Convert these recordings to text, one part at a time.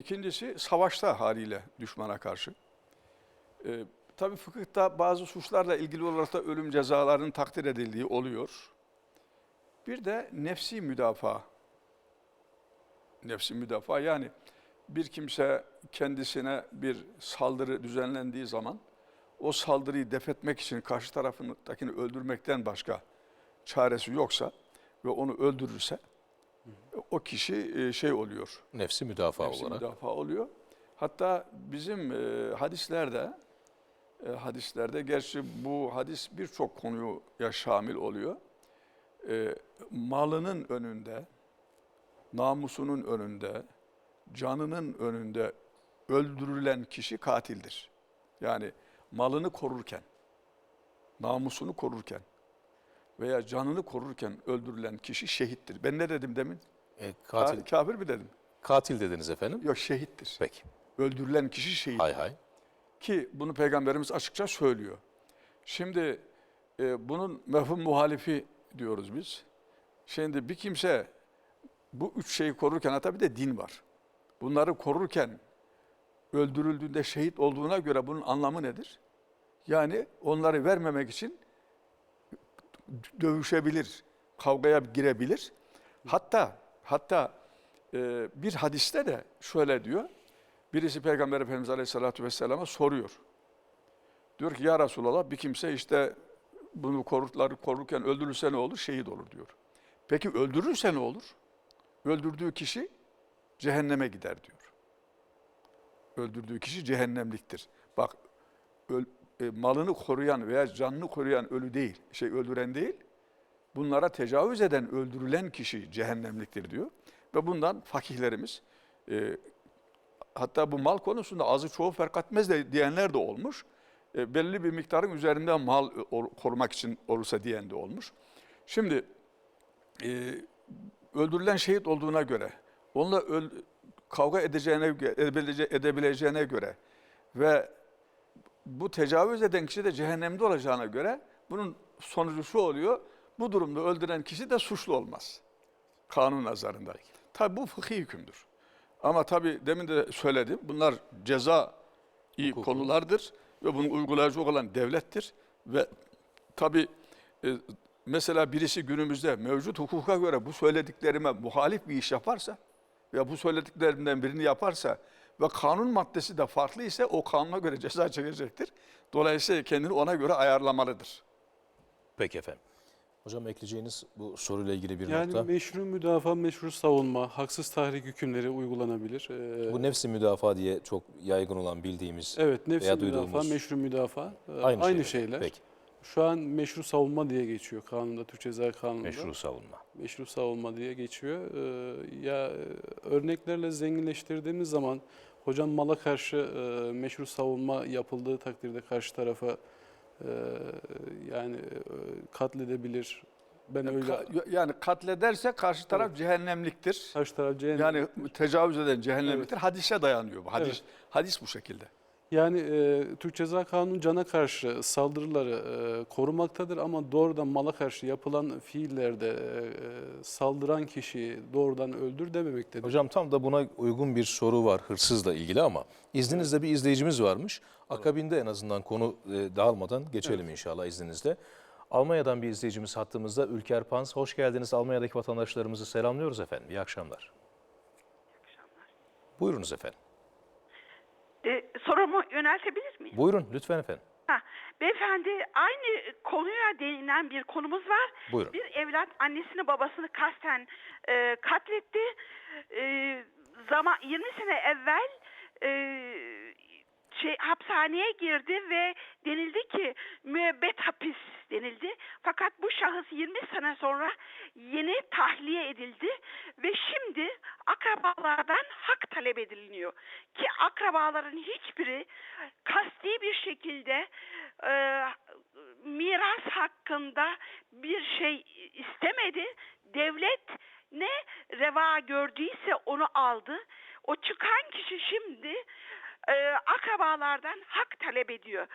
İkincisi savaşta haliyle düşmana karşı. Ee, tabii fıkıhta bazı suçlarla ilgili olarak da ölüm cezalarının takdir edildiği oluyor. Bir de nefsi müdafaa. Nefsi müdafaa yani bir kimse kendisine bir saldırı düzenlendiği zaman o saldırıyı defetmek için karşı tarafındakini öldürmekten başka çaresi yoksa ve onu öldürürse o kişi e, şey oluyor. Nefsi müdafaa Nefsi olarak. müdafaa oluyor. Hatta bizim e, hadislerde e, hadislerde gerçi bu hadis birçok konuya şamil oluyor. Malının önünde, namusunun önünde, canının önünde öldürülen kişi katildir. Yani malını korurken, namusunu korurken veya canını korurken öldürülen kişi şehittir. Ben ne dedim demin? E, katil, Ka- Kafir mi dedim? katil dediniz efendim. Yok şehittir. Peki. Öldürülen kişi şehit. Hay hay. Ki bunu Peygamberimiz açıkça söylüyor. Şimdi e, bunun mefhum muhalifi diyoruz biz. Şimdi bir kimse bu üç şeyi korurken hatta bir de din var. Bunları korurken öldürüldüğünde şehit olduğuna göre bunun anlamı nedir? Yani onları vermemek için dövüşebilir, kavgaya girebilir. Hatta hatta e, bir hadiste de şöyle diyor. Birisi Peygamber Efendimiz Aleyhisselatü Vesselam'a soruyor. Diyor ki ya Resulallah bir kimse işte bunu korutları korurken öldürülse ne olur? Şehit olur diyor. Peki öldürürse ne olur? Öldürdüğü kişi cehenneme gider diyor. Öldürdüğü kişi cehennemliktir. Bak öl- e, malını koruyan veya canını koruyan ölü değil, şey öldüren değil. Bunlara tecavüz eden, öldürülen kişi cehennemliktir diyor. Ve bundan fakihlerimiz e, hatta bu mal konusunda azı çoğu fark etmez de diyenler de olmuş. E, belli bir miktarın üzerinde mal or- korumak için olursa diyen de olmuş. Şimdi e, öldürülen şehit olduğuna göre, onunla öl- kavga edeceğine, edebilece- edebileceğine göre ve bu tecavüz eden kişi de cehennemde olacağına göre bunun sonucu şu oluyor. Bu durumda öldüren kişi de suçlu olmaz. Kanun nazarında. Tabi bu fıkhi hükümdür. Ama tabi demin de söyledim. Bunlar ceza iyi Hukuku. konulardır ve bunu uygulayacak olan devlettir ve tabi e, mesela birisi günümüzde mevcut hukuka göre bu söylediklerime muhalif bir iş yaparsa ya bu söylediklerimden birini yaparsa ve kanun maddesi de farklı ise o kanuna göre ceza çekecektir. Dolayısıyla kendini ona göre ayarlamalıdır. Peki efendim. Hocam ekleyeceğiniz bu soruyla ilgili bir Yani nokta. meşru müdafaa, meşru savunma, haksız tahrik hükümleri uygulanabilir. Ee, Bu nefsi müdafaa diye çok yaygın olan bildiğimiz evet, nefsi veya müdafaa, duyduğumuz meşru müdafaa e, aynı, aynı, şeyler. şeyler. Peki. Şu an meşru savunma diye geçiyor kanunda, Türk Ceza Kanunu'nda. Meşru savunma. Meşru savunma diye geçiyor. Ee, ya e, örneklerle zenginleştirdiğimiz zaman hocam mala karşı e, meşru savunma yapıldığı takdirde karşı tarafa yani e, katledebilir. Ben öyle Ka- Yani katlederse karşı taraf cehennemliktir. karşı taraf cehennem Yani tecavüz eden cehennemliktir. Hadise dayanıyor bu. Hadis Evet. hadis bu şekilde. Yani e, Türk Ceza Kanunu cana karşı saldırıları e, korumaktadır ama doğrudan mala karşı yapılan fiillerde e, saldıran kişiyi doğrudan öldür dememektedir. Hocam tam da buna uygun bir soru var hırsızla ilgili ama izninizle bir izleyicimiz varmış. Akabinde en azından konu e, dağılmadan geçelim inşallah izninizle. Almanya'dan bir izleyicimiz hattımızda Ülker Pans. Hoş geldiniz. Almanya'daki vatandaşlarımızı selamlıyoruz efendim. İyi akşamlar. Buyurunuz efendim. E, sorumu yöneltebilir miyim? Buyurun lütfen efendim. Ha, beyefendi aynı konuya değinen bir konumuz var. Buyurun. Bir evlat annesini babasını kasten e, katletti. E, zaman 20 sene evvel e, şey hapishaneye girdi ve denildi ki müebbet hapis denildi. Fakat bu şahıs 20 sene sonra yeni tahliye edildi ve şimdi akrabalardan hak talep ediliniyor. Ki akrabaların hiçbiri kasti bir şekilde e, miras hakkında bir şey istemedi. Devlet ne reva gördüyse onu aldı. O çıkan kişi şimdi e, akrabalardan hak talep ediyor.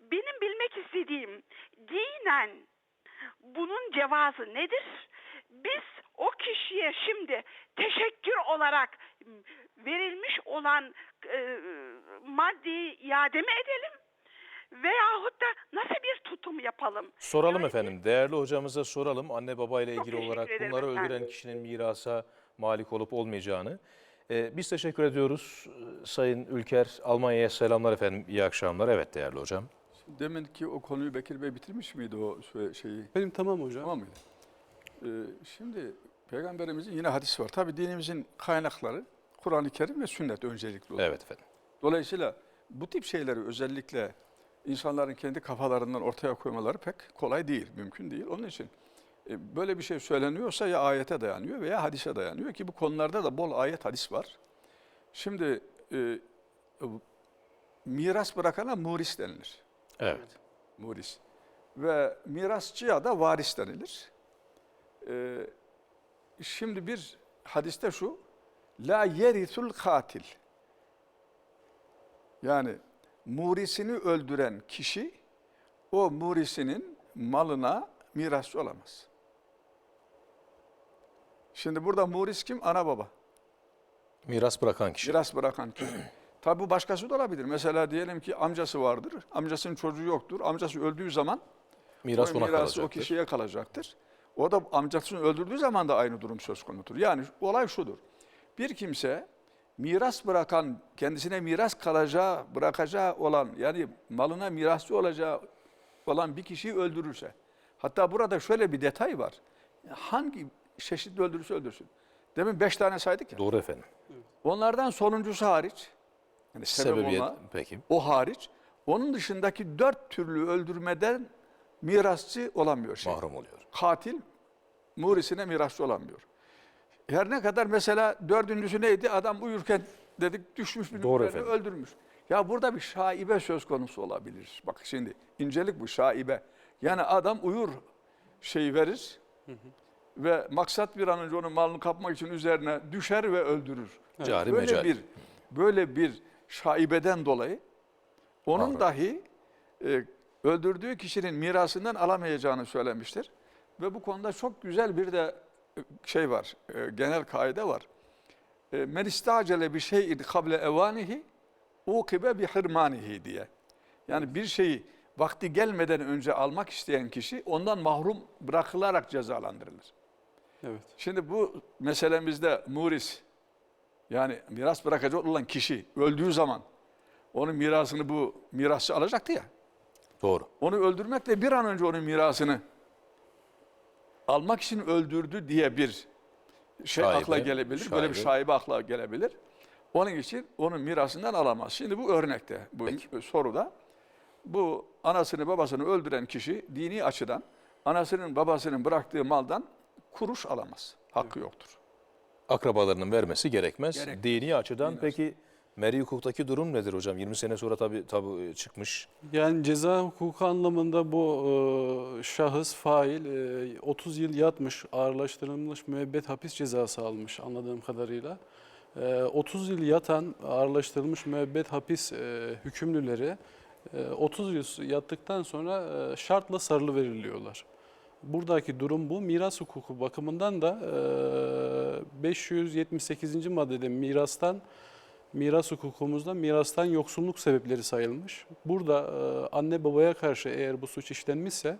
Benim bilmek istediğim dinen bunun cevazı nedir? Biz o kişiye şimdi teşekkür olarak verilmiş olan e, maddi iade mi edelim? Veyahut da nasıl bir tutum yapalım? Soralım Yani- efendim. Değerli hocamıza soralım. Anne baba ile Çok ilgili olarak bunları efendim. öldüren kişinin mirasa malik olup olmayacağını. Ee, biz teşekkür ediyoruz. Ee, Sayın Ülker, Almanya'ya selamlar efendim. İyi akşamlar. Evet değerli hocam. Demin ki o konuyu Bekir Bey bitirmiş miydi o şeyi? Benim tamam hocam. Tamam mıydı? Ee, şimdi Peygamberimizin yine hadisi var. Tabi dinimizin kaynakları Kur'an-ı Kerim ve sünnet öncelikli olarak. Evet efendim. Dolayısıyla bu tip şeyleri özellikle insanların kendi kafalarından ortaya koymaları pek kolay değil, mümkün değil. Onun için böyle bir şey söyleniyorsa ya ayete dayanıyor veya hadise dayanıyor ki bu konularda da bol ayet hadis var. Şimdi e, miras bırakana muris denilir. Evet. Muris. Ve mirasçıya da varis denilir. Ee, şimdi bir hadiste şu, la yerisul katil. Yani murisini öldüren kişi o murisinin malına mirasçı olamaz. Şimdi burada muris kim? Ana baba. Miras bırakan kişi. Miras bırakan kişi. Tabi bu başkası da olabilir. Mesela diyelim ki amcası vardır. Amcasının çocuğu yoktur. Amcası öldüğü zaman Miras o ona mirası kalacaktır. o kişiye kalacaktır. O da amcasını öldürdüğü zaman da aynı durum söz konudur. Yani olay şudur. Bir kimse miras bırakan, kendisine miras kalacağı, bırakacağı olan yani malına mirasçı olacağı olan bir kişiyi öldürürse. Hatta burada şöyle bir detay var. Hangi çeşitli öldürürse öldürsün. Demin beş tane saydık ya. Doğru efendim. Onlardan sonuncusu hariç, yani sebep Sebebiyet olma, peki. o hariç, onun dışındaki dört türlü öldürmeden mirasçı olamıyor. Şey. Mahrum oluyor. Katil murisine mirasçı olamıyor. Her ne kadar mesela dördüncüsü neydi? Adam uyurken dedik düşmüş bir Doğru efendim. öldürmüş. Ya burada bir şaibe söz konusu olabilir. Bak şimdi incelik bu şaibe. Yani adam uyur şeyi verir ve maksat bir an önce onun malını kapmak için üzerine düşer ve öldürür. Cari böyle mecali. bir böyle bir şaibeden dolayı onun Mahrum. dahi e, öldürdüğü kişinin mirasından alamayacağını söylemiştir. Ve bu konuda çok güzel bir de e, şey var, e, genel kaide var. E, Men istacele bir şeyin kable evanihi ukibe bi hirmanihi diye. Yani bir şeyi vakti gelmeden önce almak isteyen kişi ondan mahrum bırakılarak cezalandırılır. Evet. Şimdi bu meselemizde muris yani miras bırakacak olan kişi öldüğü zaman onun mirasını bu mirasçı alacaktı ya. Doğru. Onu öldürmekle bir an önce onun mirasını almak için öldürdü diye bir şey Şaibe, akla gelebilir. Böyle bir şaibe. şaibe akla gelebilir. Onun için onun mirasından alamaz. Şimdi bu örnekte, bu Peki. soruda bu anasını babasını öldüren kişi dini açıdan anasının babasının bıraktığı maldan kuruş alamaz. Hakkı yoktur. Akrabalarının vermesi gerekmez. Gerek- Dini açıdan Dini peki meri hukuktaki durum nedir hocam? 20 sene sonra tabii tabii çıkmış. Yani ceza hukuku anlamında bu e, şahıs, fail e, 30 yıl yatmış, ağırlaştırılmış müebbet hapis cezası almış anladığım kadarıyla. E, 30 yıl yatan ağırlaştırılmış müebbet hapis e, hükümlüleri e, 30 yıl yattıktan sonra e, şartla sarılı veriliyorlar. Buradaki durum bu. Miras hukuku bakımından da e, 578. maddede mirastan miras hukukumuzda mirastan yoksunluk sebepleri sayılmış. Burada anne babaya karşı eğer bu suç işlenmişse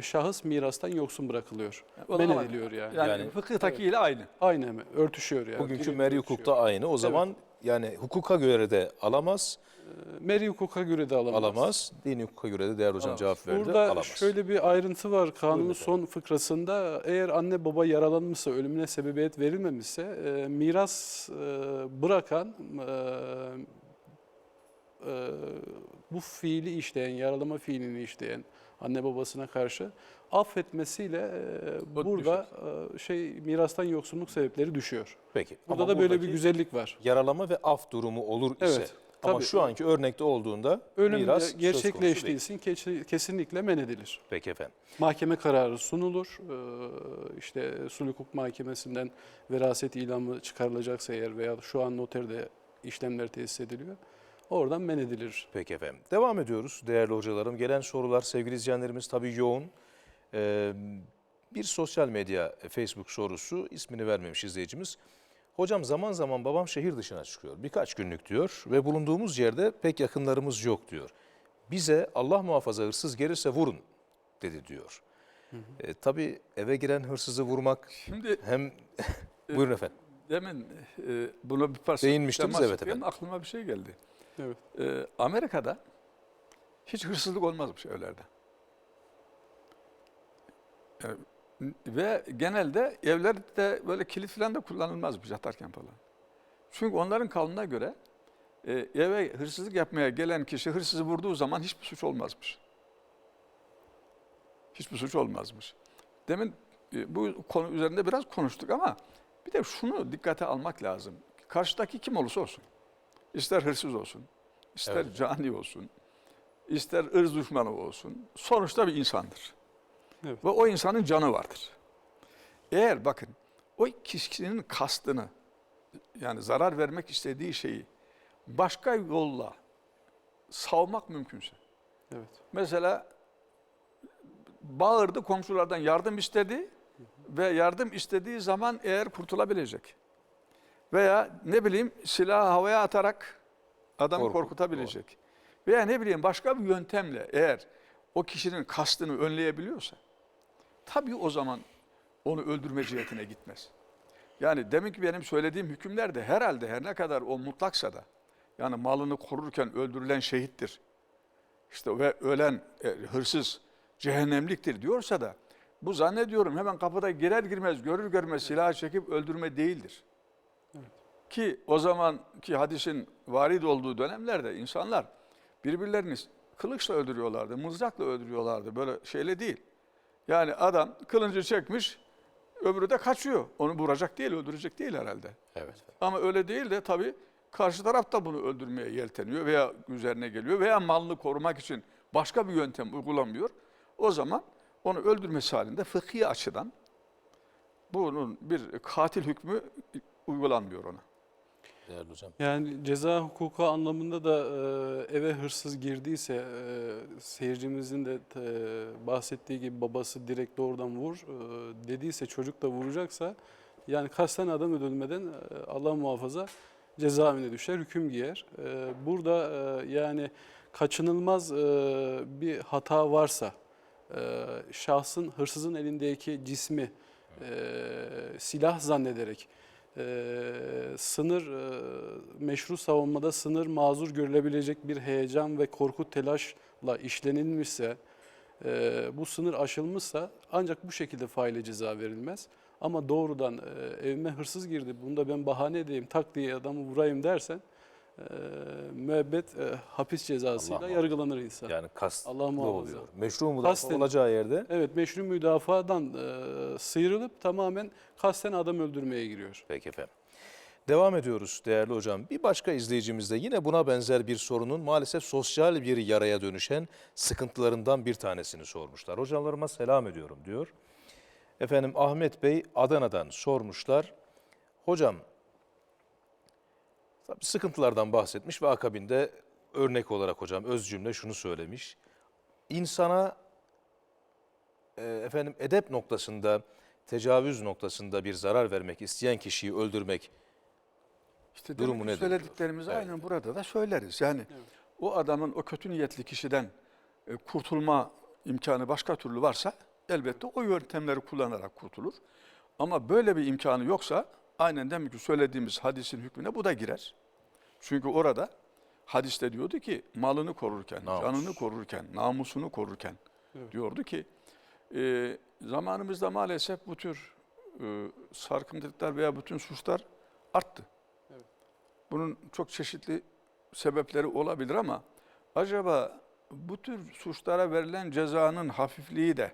şahıs mirastan yoksun bırakılıyor. O Men ediliyor yani. Yani, Yani- fıkıhtakiyle aynı. Aynı mi? Örtüşüyor yani. Bugünkü meri hukukta aynı. O zaman yani hukuka göre de alamaz, E, Meri hukuka göre de alamaz. alamaz. Dini hukuka göre de değerli hocam Alamaz. cevap verdi. Burada alamaz. şöyle bir ayrıntı var kanunun Buyurun son fıkrasında eğer anne baba yaralanmışsa ölümüne sebebiyet verilmemişse e, miras e, bırakan e, e, bu fiili işleyen yaralama fiilini işleyen anne babasına karşı affetmesiyle e, burada e, şey mirastan yoksunluk sebepleri düşüyor. Peki. Burada Ama da böyle bir güzellik var. yaralama ve af durumu olur ise Evet, ama tabii. şu anki örnekte olduğunda Ölüm miras kesin- kesinlikle men edilir. Peki efendim. Mahkeme kararı sunulur. Ee, işte sulh hukuk mahkemesinden veraset ilamı çıkarılacaksa eğer veya şu an noterde işlemler tesis ediliyor. Oradan men edilir. Peki efendim. Devam ediyoruz değerli hocalarım. Gelen sorular sevgili izleyenlerimiz tabii yoğun. Ee, Bir sosyal medya e, Facebook sorusu ismini vermemiş izleyicimiz. Hocam zaman zaman babam şehir dışına çıkıyor. Birkaç günlük diyor ve bulunduğumuz yerde pek yakınlarımız yok diyor. Bize Allah muhafaza hırsız gelirse vurun dedi diyor. E, tabii eve giren hırsızı vurmak Şimdi hem buyurun efendim. demin e, bunu bir parça Değinmiştiniz, evet efendim. Aklıma bir şey geldi. Evet. E, Amerika'da hiç hırsızlık olmazmış evlerde. E, ve genelde evlerde böyle kilit falan da kullanılmazmış yatarken falan. Çünkü onların kanununa göre e, eve hırsızlık yapmaya gelen kişi hırsızı vurduğu zaman hiçbir suç olmazmış. Hiçbir suç olmazmış. Demin e, bu konu üzerinde biraz konuştuk ama bir de şunu dikkate almak lazım. Karşıdaki kim olursa olsun, ister hırsız olsun, ister Evet. cani olsun, ister ırz düşmanı olsun, sonuçta bir insandır. Evet. Ve o insanın canı vardır. Eğer bakın o kişinin kastını yani zarar vermek istediği şeyi başka yolla savmak mümkünse. Evet. Mesela bağırdı komşulardan yardım istedi ve yardım istediği zaman eğer kurtulabilecek. Veya ne bileyim silahı havaya atarak adamı Korkut, korkutabilecek. Veya ne bileyim başka bir yöntemle eğer o kişinin kastını önleyebiliyorsa tabii o zaman onu öldürme cihetine gitmez. Yani demek ki benim söylediğim hükümler de herhalde her ne kadar o mutlaksa da yani malını korurken öldürülen şehittir. İşte ve ölen e, hırsız cehennemliktir diyorsa da bu zannediyorum hemen kapıda girer girmez görür görmez silah çekip öldürme değildir. Ki o zamanki hadisin varid olduğu dönemlerde insanlar birbirlerini kılıçla öldürüyorlardı, mızrakla öldürüyorlardı. Böyle şeyle değil. Yani adam kılıncı çekmiş, öbürü de kaçıyor. Onu vuracak değil, öldürecek değil herhalde. Evet. Ama öyle değil de tabii karşı taraf da bunu öldürmeye yelteniyor veya üzerine geliyor veya malını korumak için başka bir yöntem uygulamıyor. O zaman onu öldürmesi halinde fıkhi açıdan bunun bir katil hükmü uygulanmıyor ona. Değerli hocam. Yani ceza hukuku anlamında da e, eve hırsız girdiyse e, seyircimizin de e, bahsettiği gibi babası direkt doğrudan vur dediyse çocuk da vuracaksa yani kasten adam öldürmeden e, Allah muhafaza cezaevine düşer, hüküm giyer. Burada yani kaçınılmaz bir hata varsa şahsın hırsızın elindeki cismi silah zannederek e, sınır e, meşru savunmada sınır mazur görülebilecek bir heyecan ve korku telaşla işlenilmişse e, bu sınır aşılmışsa ancak bu şekilde faile ceza verilmez. Ama doğrudan e, evime hırsız girdi bunu da ben bahane edeyim tak diye adamı vurayım dersen müebbet e, hapis cezasıyla Allah yargılanır insan. Yani kastlı Allah muhafaza. oluyor. Meşru müdafaa Kasten- olacağı yerde Evet meşru müdafadan e, sıyrılıp tamamen kasten adam öldürmeye giriyor. Peki efendim. Devam ediyoruz değerli hocam. Bir başka izleyicimiz de yine buna benzer bir sorunun maalesef sosyal bir yaraya dönüşen sıkıntılarından bir tanesini sormuşlar. Hocalarıma selam ediyorum diyor. Efendim Ahmet Bey Adana'dan sormuşlar. Hocam tabii sıkıntılardan bahsetmiş ve akabinde örnek olarak hocam öz cümle şunu söylemiş. İnsana e, efendim edep noktasında, tecavüz noktasında bir zarar vermek isteyen kişiyi öldürmek İşte Durumu nedir söylediklerimizi diyor. aynen burada da söyleriz. Yani o adamın o kötü niyetli kişiden e, kurtulma imkanı başka türlü varsa elbette o yöntemleri kullanarak kurtulur. Ama böyle bir imkanı yoksa aynen demin ki söylediğimiz hadisin hükmüne bu da girer. Çünkü orada hadiste diyordu ki malını korurken, Namus. canını korurken, namusunu korurken diyordu ki e, zamanımızda maalesef bu tür e, sarkıntılıklar veya bütün suçlar arttı. Bunun çok çeşitli sebepleri olabilir ama acaba bu tür suçlara verilen cezanın hafifliği de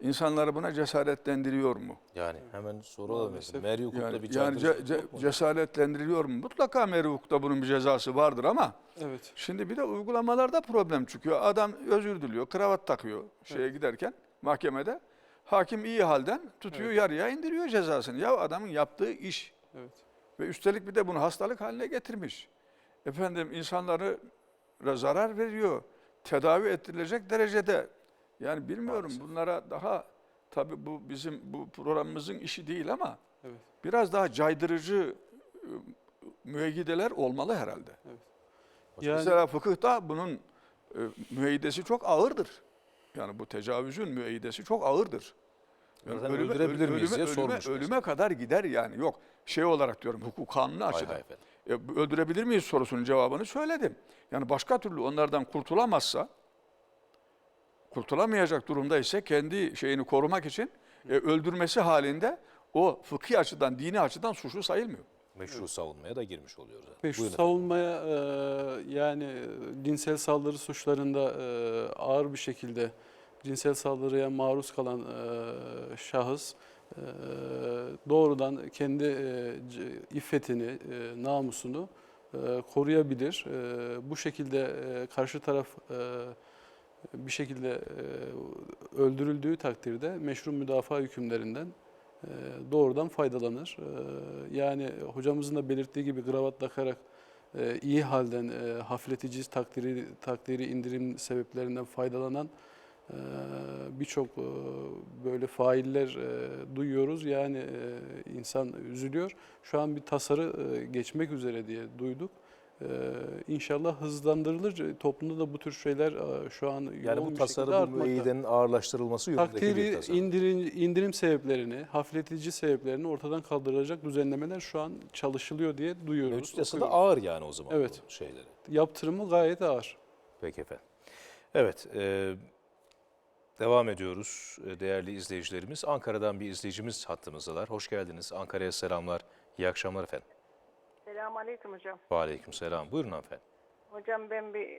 insanları buna cesaretlendiriyor mu? yani hemen. Maalesef. Meri hukukta Yani, bir yani ce- ce- mu? cesaretlendiriyor mu? Mutlaka meri hukukta bunun bir cezası vardır ama Evet. şimdi bir de uygulamalarda problem çıkıyor. Adam özür diliyor, kravat takıyor şeye giderken mahkemede. Hakim iyi halden tutuyor yarıya indiriyor cezasını. Ya adamın yaptığı iş Evet. ve üstelik bir de bunu hastalık haline getirmiş. Efendim insanlara zarar veriyor. Tedavi ettirilecek derecede. Yani bilmiyorum bunlara daha tabii bu bizim bu programımızın işi değil ama Evet. biraz daha caydırıcı e, müeyyideler olmalı herhalde. Yani Mesela fıkıhta bunun e, müeyyidesi çok ağırdır. Yani bu tecavüzün müeyyidesi çok ağırdır. Zaten öldürebilir miyiz diye ölüme, sormuş ölüme mesela. kadar gider yani. Yok şey olarak diyorum hukuk kanunu açıdan. E, öldürebilir miyiz sorusunun cevabını söyledim. Yani başka türlü onlardan kurtulamazsa, kurtulamayacak durumda ise kendi şeyini korumak için e, öldürmesi halinde o fıkhi açıdan, dini açıdan suçlu sayılmıyor. Meşru savunmaya da girmiş oluyor zaten. Meşru Buyurun. savunmaya e, yani e, cinsel saldırı suçlarında e, ağır bir şekilde cinsel saldırıya maruz kalan e, şahıs e, doğrudan kendi e, iffetini, e, namusunu e, koruyabilir. E, bu şekilde e, karşı taraf e, bir şekilde e, öldürüldüğü takdirde meşru müdafaa hükümlerinden e, doğrudan faydalanır. E, Yani hocamızın da belirttiği gibi kravat takarak iyi halden hafifletici takdiri, takdiri indirim sebeplerinden faydalanan birçok böyle failler duyuyoruz. Yani insan üzülüyor. Şu an bir tasarı geçmek üzere diye duyduk. E, İnşallah hızlandırılır. Toplumda da bu tür şeyler e, şu an Yani bu bir tasarı şekilde bu artmakta. müeyyidenin ağırlaştırılması yönündeki bir Takdiri tasarı. indirim, indirim sebeplerini, hafifletici sebeplerini ortadan kaldıracak düzenlemeler şu an çalışılıyor diye duyuyoruz. Mevcut yasada ağır yani o zaman Evet. bu şeyleri. Yaptırımı gayet ağır. Peki efendim. Evet, e, devam ediyoruz e, değerli izleyicilerimiz. Ankara'dan bir izleyicimiz hattımızdalar. Hoş geldiniz. Ankara'ya selamlar. İyi akşamlar efendim. Selamünaleyküm hocam. Ve aleyküm selam. Buyurun hanımefendi. Hocam ben bir